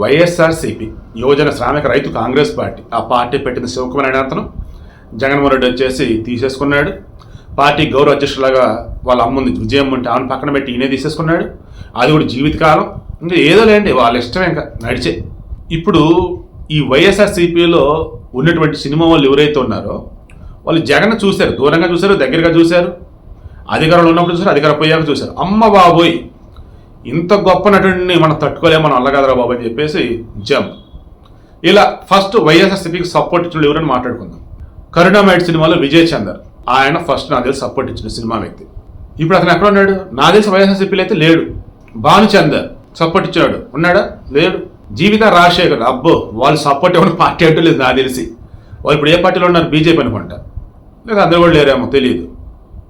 వైఎస్ఆర్సీపీ యువజన శ్రామిక రైతు కాంగ్రెస్ పార్టీ. ఆ పార్టీ పెట్టిన శివకుమార్ అతను జగన్మోహన్ రెడ్డి వచ్చేసి తీసేసుకున్నాడు. పార్టీ గౌరవ అధ్యక్షులాగా వాళ్ళ అమ్ముంది విజయం ఉంటే ఆమెను పక్కన పెట్టి ఈయనే తీసేసుకున్నాడు. అది కూడా జీవితకాలం. ఇంకా ఏదో లేండి వాళ్ళ ఇష్టం ఇంకా నడిచే. ఇప్పుడు ఈ వైఎస్ఆర్సీపీలో ఉన్నటువంటి సినిమా వాళ్ళు ఎవరైతే ఉన్నారో వాళ్ళు జగన్ చూశారు దూరంగా చూశారు దగ్గరగా చూశారు అధికారంలో ఉన్నప్పుడు చూశారు అధికారం పోయాక చూశారు. అమ్మ బాబోయ్! ఇంత గొప్ప నటుడిని మనం తట్టుకోలేము మనం అల్లగదరా బాబు అని చెప్పేసి జంప్. ఇలా ఫస్ట్ వైఎస్ఆర్సీపీకి సపోర్ట్ ఇచ్చిన ఎవరని మాట్లాడుకుందాం. కరుణామైడ్ సినిమాలో విజయ్ చందర్. ఆయన ఫస్ట్ నాకు తెలిసి సపోర్ట్ ఇచ్చిన సినిమా వ్యక్తి. ఇప్పుడు అతను ఎక్కడ ఉన్నాడు? నా తెలిసి వైఎస్ఆర్సీపీలో అయితే లేడు. భానుచందర్ సపోర్ట్ ఇచ్చాడు ఉన్నాడా? లేడు. జీవిత రాజశేఖర్ అబ్బో వాళ్ళు సపోర్ట్ ఇవ్వడం పార్టీ అంటూ లేదు నాకు తెలిసి. వాళ్ళు ఇప్పుడు ఏ పార్టీలో ఉన్నారు? బీజేపీ అనుకుంటా. లేదా అందరూ కూడా లేరేమో తెలియదు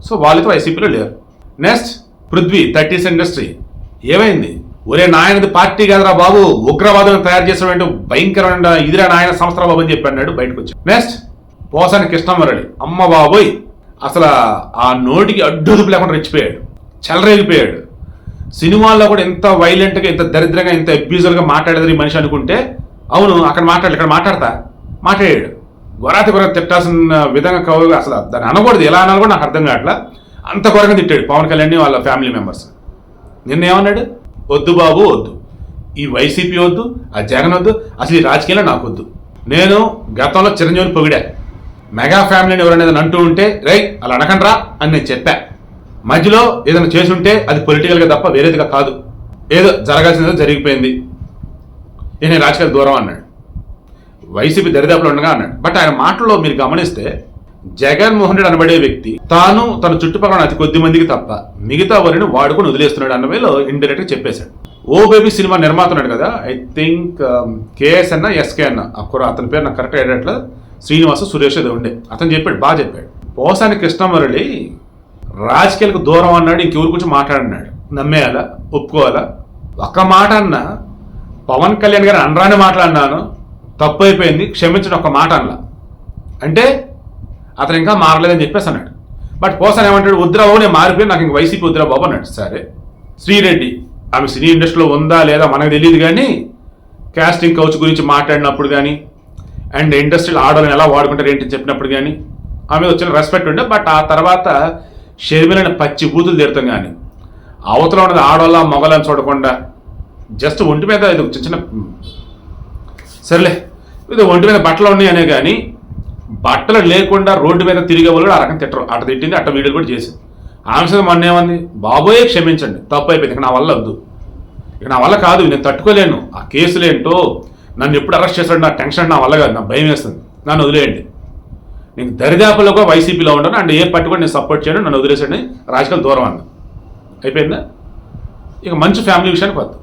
సో వాళ్ళతో వైసీపీలో లేరు. నెక్స్ట్ పృథ్వీ థర్టీస్ ఇండస్ట్రీ ఏమైంది? ఒరే నాయనది పార్టీ కాదురా బాబు. ఉగ్రవాదులను తయారు చేసినటువంటి భయంకరమైన ఇదిరా నాయన సంస్థల బాబు అని చెప్పి అన్నాడు బయటకు వచ్చి. నెక్స్ట్ పోసాని కృష్ణమరళి. అమ్మ బాబోయ్ అసలు ఆ నోటికి అడ్డుదుపు లేకుండా రెచ్చిపోయాడు. చెలరేగిపోయాడు. సినిమాల్లో కూడా ఎంత వైలెంట్గా ఇంత దరిద్రంగా ఇంత అబ్యూజర్గా మాట్లాడేది మనిషి అనుకుంటే అవును అక్కడ మాట్లాడు ఇక్కడ మాట్లాడతా మాట్లాడాడు. గొరాతి గొర తిట్టాల్సిన విధంగా కవుగా అసలు దాన్ని అనకూడదు. ఎలా అనాలి కూడా నాకు అర్థం కావట్లా. అంత గొరగా తిట్టాడు పవన్ కళ్యాణ్ వాళ్ళ ఫ్యామిలీ మెంబర్స్ నిన్న ఏమన్నాడు వద్దు బాబు వద్దు. ఈ వైసీపీ వద్దు ఆ జగన్ వద్దు అసలు ఈ రాజకీయాలు నాకు వద్దు. నేను గతంలో చిరంజీవిని పొగిడా. మెగా ఫ్యామిలీని ఎవరైనా ఏదైనా అంటూ ఉంటే రై అలా అనకండ్రా అని నేను చెప్పా. మధ్యలో ఏదైనా చేసుంటే అది పొలిటికల్గా తప్ప వేరేదిగా కాదు. ఏదో జరగాల్సిందో జరిగిపోయింది. నేను రాజకీయాలు దూరం అన్నాడు. వైసీపీ దరిదాపులో ఉండగా అన్నాడు. బట్ ఆయన మాటల్లో మీరు గమనిస్తే జగన్మోహన్ రెడ్డి అనబడే వ్యక్తి. తాను తన చుట్టుపక్కల అతి కొద్ది మందికి తప్ప మిగతా వారిని వాడుకొని వదిలేస్తున్నాడు అన్న వేలో ఇండైరెక్ట్గా చెప్పేశాడు. ఓ బేబీ సినిమా నిర్మాత ఉన్నాడు కదా I think K S S K అక్కడ అతని పేరు నాకు కరెక్ట్ అయ్యేటట్లు శ్రీనివాస సురేష్ అది ఉండే. అతను చెప్పాడు బాగా చెప్పాడు. పోసాని కృష్ణమురళి రాజకీయాలకు దూరం అన్నాడు ఇంకెవరి గురించి మాట్లాడినాడు? నమ్మేయాలా? ఒప్పుకోవాలా? ఒక్క మాట అన్న పవన్ కళ్యాణ్ గారు అనరాని మాట్లాడినాను తప్పు అయిపోయింది క్షమించడం ఒక మాట అన్న. అంటే అతను ఇంకా మారలేదని చెప్పేసి అన్నాడు. బట్ పోసాన్ ఏమంటాడు వద్దురా నేను మారిపోయి నాకు ఇంక వైసీపీ వద్దురా అన్నాడు. సరే. శ్రీరెడ్డి ఆమె సినీ ఇండస్ట్రీలో ఉందా లేదా మనకు తెలియదు కానీ క్యాస్టింగ్ కౌచ్ గురించి మాట్లాడినప్పుడు కానీ అండ్ ఇండస్ట్రీలో ఆడవాళ్ళని ఎలా వాడుకుంటారు ఏంటి చెప్పినప్పుడు కానీ ఆమె వచ్చిన రెస్పెక్ట్ ఉండే. బట్ ఆ తర్వాత షర్మిలని పచ్చి బూతులు తీరుతాం కానీ అవతల ఉన్నది ఆడవాళ్ళ మొగలని చూడకుండా జస్ట్ ఒంటి మీద ఇది చిన్న చిన్న సర్లే ఇది ఒంటి మీద బట్టలు ఉన్నాయనే కానీ బట్టలు లేకుండా రోడ్డు మీద తిరిగే వాళ్ళు కూడా ఆ రకం తిట్టరు. అట తిట్టింది అట్ట వీడియోలు కూడా చేసింది. ఆమె మొన్న ఏమంది? బాబోయే క్షమించండి. తప్పు అయిపోయింది. ఇక నా వల్ల వద్దు. ఇక నా వల్ల కాదు నేను తట్టుకోలేను. ఆ కేసులు ఏంటో? నన్ను ఎప్పుడు అరెస్ట్ చేస్తాడు నా టెన్షన్ నా వల్ల కాదు. నా భయం వేస్తుంది. నన్ను వదిలేయండి. నేను దరిదాపులో కూడా వైసీపీలో ఉండను అండ్ ఏ పట్టుకొని నేను సపోర్ట్ చేయను. నన్ను వదిలేసండి రాజకీయాలు దూరం అన్న. అయిపోయిందా? ఇక మంచి ఫ్యామిలీ విషయానికి వద్దాం.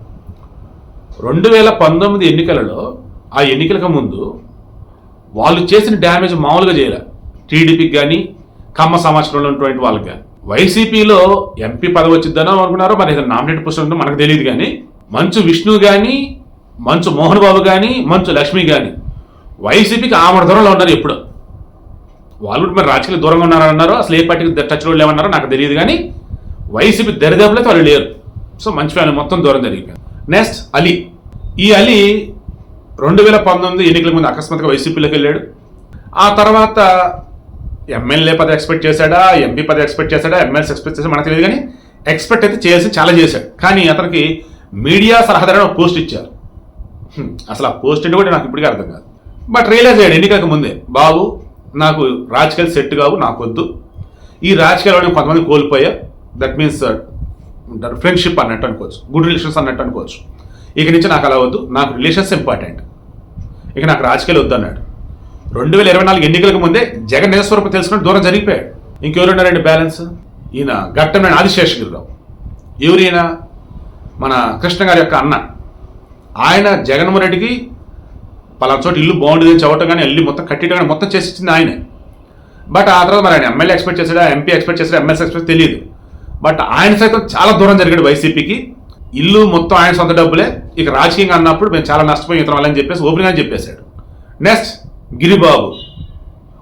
రెండు వేల పంతొమ్మిది ఎన్నికలలో ఆ ఎన్నికలకు ముందు వాళ్ళు చేసిన డ్యామేజ్ మామూలుగా చేయలే. టీడీపీకి కానీ కమ్మ సమాచారంలో ఉన్నటువంటి వాళ్ళకి కానీ వైసీపీలో ఎంపీ పదవి వచ్చిద్దానో అనుకున్నారో మరి ఏదైనా నామినేట్ పుస్తకం మనకు తెలియదు కానీ మంచు విష్ణు కానీ మంచు మోహన్ బాబు కానీ మంచు లక్ష్మి కానీ వైసీపీకి ఆమడ దూరంలో ఉన్నారు ఎప్పుడు. వాళ్ళు కూడా మరి రాజకీయ దూరంగా ఉన్నారన్నారు అసలు ఏ పార్టీకి టచ్లో లేవన్నారో నాకు తెలియదు కానీ వైసీపీ దరిదాపులైతే వాళ్ళు లేరు. సో మంచి ఫ్యామిలీ మొత్తం దూరం జరిగిపోయింది నెక్స్ట్ అలీ. ఈ అలీ రెండు వేల పంతొమ్మిది ఎన్నికల ముందు అకస్మాత్తుగా వైసీపీలోకి వెళ్ళాడు. ఆ తర్వాత ఎమ్మెల్యే పదవి ఎక్స్పెక్ట్ చేశాడా ఎంపీ పదవి ఎక్స్పెక్ట్ చేశాడా ఎమ్మెల్సీ ఎక్స్పెక్ట్ చేశాడా మనకు తెలియదు కానీ ఎక్స్పెక్ట్ అయితే చేసి చాలా చేశాడు. కానీ అతనికి మీడియా సలహాదారు ఒక పోస్ట్ ఇచ్చారు. అసలు ఆ పోస్ట్ అంటే కూడా నాకు ఇప్పటికీ అర్థం కాదు. బట్ రియలైజ్ అయ్యాడు ఎన్నికలకు ముందే. బాబు నాకు రాజకీయాలు సెట్ కావు నాకు వద్దు. ఈ రాజకీయాల్లో నేను కొంతమంది కోల్పోయా. దట్ మీన్స్ ఫ్రెండ్షిప్ అన్నట్టు అనుకోవచ్చు. గుడ్ రిలేషన్స్ అన్నట్టు అనుకోవచ్చు. ఇక నుంచి నాకు అలా వద్దు. నాకు రిలేషన్స్ ఇంపార్టెంట్ ఇక నాకు రాజకీయాలు వద్దన్నాడు. రెండు వేల ఇరవై నాలుగు ఎన్నికలకు ముందే జగన్ నిజస్వరూపం తెలుసుకుని దూరం జరిగిపోయాడు. ఇంకెవరున్నారండి బ్యాలెన్స్? ఈయన ఘట్టమైన ఆదిశేషగిరిరావు ఎవరైనా? మన కృష్ణ గారి యొక్క అన్న. ఆయన జగన్మోహన్ రెడ్డికి పలానా చోట ఇల్లు బాగుండేది అని చెప్పటం కానీ ఇల్లు మొత్తం కట్టడం కానీ మొత్తం చేసి ఇచ్చింది ఆయనే. బట్ ఆ తర్వాత మరి ఆయన ఎమ్మెల్యే ఎక్స్పెక్ట్ చేశాడా? ఎంపీ ఎక్స్పెక్ట్ చేశాడా? ఎమ్మెల్సీ ఎక్స్పెక్ట్ తెలియదు. బట్ ఆయన సైతం చాలా దూరం జరిగాడు వైసీపీకి. ఇల్లు మొత్తం ఆయన సొంత డబ్బులే. ఇక రాజకీయంగా అన్నప్పుడు మేము చాలా నష్టపోయి ఇతరం వాళ్ళని చెప్పేసి ఓపెన్గా చెప్పేశాడు. నెక్స్ట్ గిరిబాబు.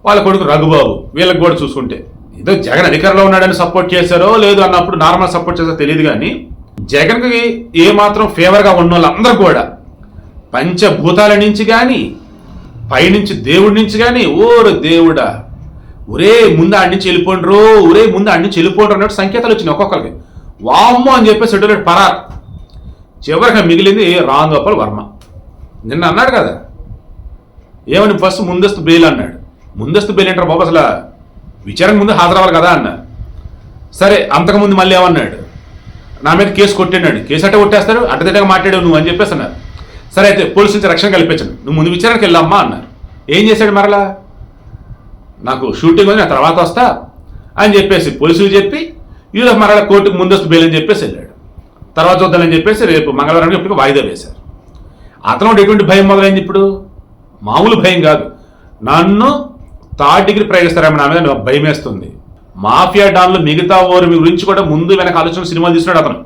వాళ్ళ కొడుకు రఘుబాబు. వీళ్ళకి కూడా చూసుకుంటే. ఏదో జగన్ అధికారంలో ఉన్నాడని సపోర్ట్ చేశారో లేదు అన్నప్పుడు నార్మల్ సపోర్ట్ చేస్తారో తెలియదు కానీ జగన్కి ఏమాత్రం ఫేవర్గా ఉన్న వాళ్ళందరూ కూడా పంచభూతాల నుంచి కానీ పైనుంచి దేవుడి నుంచి కానీ ఓరు దేవుడా ఒరే ముందు ఆడి నుంచి వెళ్ళిపోండ్రు ఒరే ముందు ఆడి నుంచి వెళ్ళిపోండ్రు అన్నట్టు సంకేతాలు వచ్చినాయి ఒక్కొక్కరికి. వామ్మో అని చెప్పేసి ఎటు పరార్. చివరికి మిగిలింది రాంగోపాల్ వర్మ. నిన్న అన్నాడు కదా ఏమని ఫస్ట్ ముందస్తు బెయిల్ అన్నాడు. ముందస్తు బెయిల్ అంటారు బాబు అసలు విచారణకు ముందు హాజరవ్వాలి కదా అన్న. సరే అంతకుముందు మళ్ళీ ఏమన్నాడు? నా మీద కేసు కొట్టినాడు కేసు అంటే కొట్టేస్తారు అడ్డదిడ్డగా మాట్లాడావు నువ్వు అని చెప్పేసి అన్నారు. సరే అయితే పోలీసు నుంచి రక్షణ కల్పించండి నువ్వు ముందు విచారణకి వెళ్ళమ్మా అన్నారు. ఏం చేశాడు మరలా? నాకు షూటింగ్ ఉంది నా తర్వాత వస్తా అని చెప్పేసి పోలీసులు చెప్పి ఈరోజు మరలా కోర్టుకు ముందస్తు బెయిల్ అని చెప్పేసి వెళ్ళాడు. తర్వాత చూద్దామని చెప్పేసి రేపు మంగళవారం ఇప్పటికి వాయిదా వేశారు. అతను ఎటువంటి భయం మొదలైంది ఇప్పుడు? మామూలు భయం కాదు. నన్ను థర్డ్ డిగ్రీ ప్రయోగిస్తారేమో నా మీద నాకు భయం వేస్తుంది. మాఫియా డాన్లు మిగతా ఓరి గురించి కూడా ముందు వెనక ఆలోచన సినిమాలు తీసినాడు అతను.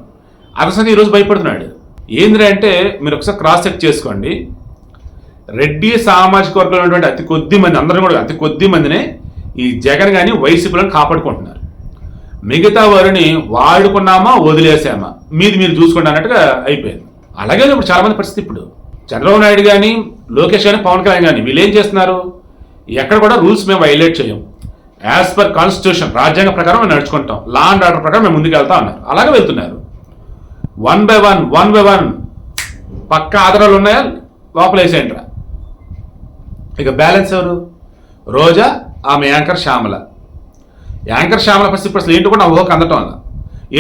అతను ఈరోజు భయపడుతున్నాడు. ఏంద్రా అంటే మీరు ఒకసారి క్రాస్ చెక్ చేసుకోండి. రెడ్డి సామాజిక వర్గంలో ఉన్నటువంటి అతి కొద్ది మంది అందరూ కూడా అతి కొద్ది మందినే ఈ జగన్ కానీ వైసీపీలను కాపాడుకుంటున్నారు. మిగతా వారిని వాడుకున్నామా వదిలేసామా? మీది మీరు చూసుకోండి అన్నట్టుగా అయిపోయింది. అలాగే ఇప్పుడు చాలామంది పరిస్థితి ఇప్పుడు. చంద్రబాబు నాయుడు కానీ లోకేష్ కానీ పవన్ కళ్యాణ్ కానీ వీళ్ళు ఏం చేస్తున్నారు? ఎక్కడ కూడా రూల్స్ మేము వైలేట్ చేయం యాజ్ పర్ కాన్స్టిట్యూషన్ రాజ్యాంగ ప్రకారం మేము నడుచుకుంటాం. లా అండ్ ఆర్డర్ ప్రకారం మేము ముందుకు వెళ్తా ఉన్నారు అలాగే వెళ్తున్నారు. One by one one by one పక్క ఆధారాలు ఉన్నాయా? లోపలేసేయంట్రా ఇక బ్యాలెన్స్ ఎవరు? రోజా ఆమె యాంకర్ శ్యామల. యాంకర్ శ్యామల పరిస్థితి ఇప్పుడు ఏంటో కూడా నా ఊహకు అందటం వల్ల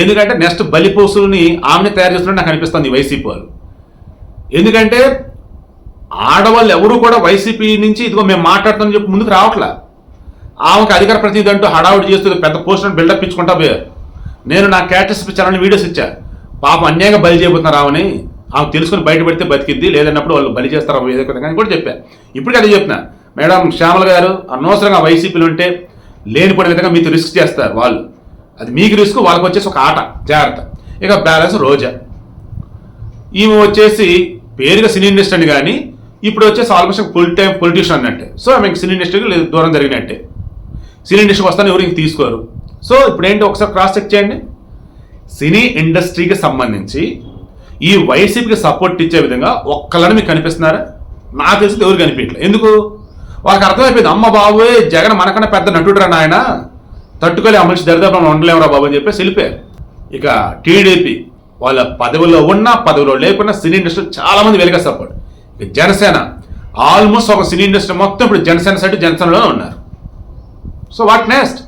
ఎందుకంటే నెక్స్ట్ బలిపోసుల్ని ఆమెని తయారు చేస్తున్నట్టు నాకు అనిపిస్తుంది వైసీపీ వాళ్ళు. ఎందుకంటే ఆడవాళ్ళు ఎవరు కూడా వైసీపీ నుంచి ఇదిగో మేము మాట్లాడుతామని చెప్పి ముందుకు రావట్లా. ఆమెకు అధికార ప్రతినిధి అంటూ హడావుడి చేస్తూ పెద్ద పోస్టులను బిల్డప్ ఇచ్చుకుంటా పోయారు నేను నా క్యారెక్టర్స్ ఇచ్చారని వీడియోస్ ఇచ్చా. పాపం అన్యాయంగా బలి చేయబోతున్నారు ఆమెని. ఆమె తెలుసుకుని బయటపడితే బతికిద్ది లేదన్నప్పుడు వాళ్ళు బలి చేస్తారు ఏదో విధంగా అని కూడా చెప్పాను ఇప్పటికీ అదే చెప్తున్నా మేడం శ్యామల గారు అనవసరంగా వైసీపీలు ఉంటే లేనిపోయిన విధంగా మీతో రిస్క్ చేస్తారు వాళ్ళు. అది మీకు రిస్క్ వాళ్ళకి వచ్చేసి ఒక ఆట. జాగ్రత్త. ఇక బ్యాలెన్స్ రోజా. ఈమె వచ్చేసి పేరుగా సినీ ఇండస్ట్రీ అని కానీ ఇప్పుడు వచ్చేసి ఆల్మోస్ట్ ఫుల్ టైం పొలిటీషియన్ అన్నట్టే. సో ఆమె సినీ ఇండస్ట్రీకి దూరం జరిగినట్టే. సినీ ఇండస్ట్రీకి వస్తాను ఎవరు ఇంక తీసుకోరు. సో ఇప్పుడు ఏంటి ఒకసారి క్రాస్ చెక్ చేయండి. సినీ ఇండస్ట్రీకి సంబంధించి ఈ వైసీపీకి సపోర్ట్ ఇచ్చే విధంగా ఒక్కళ్ళని మీకు కనిపిస్తున్నారా? నాకు తెలిసి ఎవరు కనిపించట్లేదు ఎందుకు? వాళ్ళకి అర్థమైపోయింది. అమ్మ బాబు జగన్ మనకన్నా పెద్ద నటుడురా నాయన. తట్టుకోలే ఆ మనిషి దరిదాపులను ఉండలేమురా బాబు అని చెప్పేసి వెళ్ళిపోయారు ఇక టీడీపీ వాళ్ళ పదవిలో ఉన్నా పదవిలో లేకున్నా సినీ ఇండస్ట్రీ చాలా మంది వెలుగా సపోర్ట్ ఇక జనసేన ఆల్మోస్ట్ ఒక సినీ ఇండస్ట్రీ మొత్తం ఇప్పుడు జనసేన సైడ్ జనసేనలో ఉన్నారు. So what next?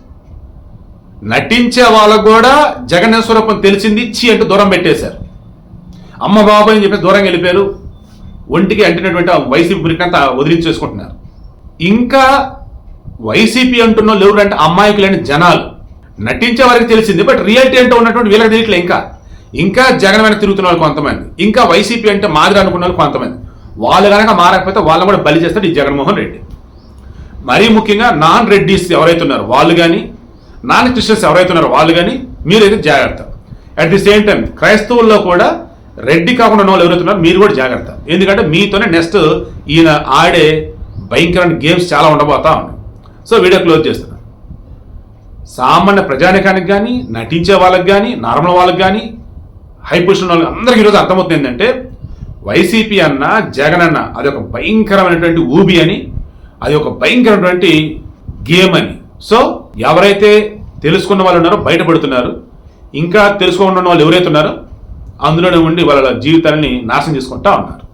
నటించే వాళ్ళకు కూడా జగన్ స్వరూపం తెలిసింది ఇచ్చి అంటూ దూరం పెట్టేశారు. అమ్మ బాబు అని చెప్పి దూరం వెళ్ళిపోయారు. ఒంటికి అంటినటువంటి వయసు వైసీపీ మురికంతా వదిలించేసుకుంటున్నారు. ఇంకా వైసీపీ అంటున్న వాళ్ళు ఎవరంటే లేని జనాలు. నటించే వారికి తెలిసింది బట్ రియాలిటీ అంటే ఉన్నటువంటి వీళ్ళకి తెలియట్లే ఇంకా. ఇంకా జగన్ వెనక తిరుగుతున్న వాళ్ళు కొంతమంది. ఇంకా వైసీపీ అంటే మాదిరి అనుకున్న వాళ్ళు కొంతమంది. వాళ్ళు కనుక మారకపోతే వాళ్ళని కూడా బలి చేస్తాడు ఈ జగన్మోహన్ రెడ్డి. మరీ ముఖ్యంగా నాన్ రెడ్డిస్ ఎవరైతే ఉన్నారో వాళ్ళు కానీ నాన్ క్రిస్టియన్స్ ఎవరైతే ఉన్నారో వాళ్ళు కానీ మీరైతే జాగ్రత్త. అట్ ది సేమ్ టైం క్రైస్తవుల్లో కూడా రెడ్డి కాకుండా ఉన్న వాళ్ళు ఎవరైతే ఉన్నారో మీరు కూడా జాగ్రత్త. ఎందుకంటే మీతోనే నెక్స్ట్ ఈయన ఆడే భయంకరమైన గేమ్స్ చాలా ఉండబోతా ఉన్నాయి. సో వీడియో క్లోజ్ చేస్తున్నారు సామాన్య ప్రజానికానికి కానీ నటించే వాళ్ళకి కానీ నార్మల్ వాళ్ళకి కానీ హై పొజిషన్ వాళ్ళకి అందరికీ ఈరోజు అర్థమవుతుంది ఏంటంటే వైసీపీ అన్న జగన్ అన్న అది ఒక భయంకరమైనటువంటి ఊబి అని అది ఒక భయంకరమైనటువంటి గేమ్ అని. సో ఎవరైతే తెలుసుకున్న వాళ్ళు ఉన్నారో బయటపడుతున్నారు ఇంకా తెలుసుకోకుండా ఉన్న వాళ్ళు ఎవరైతే ఉన్నారో అందులోనే ఉండి వాళ్ళ జీవితాన్ని నాశనం చేసుకుంటా ఉన్నారు.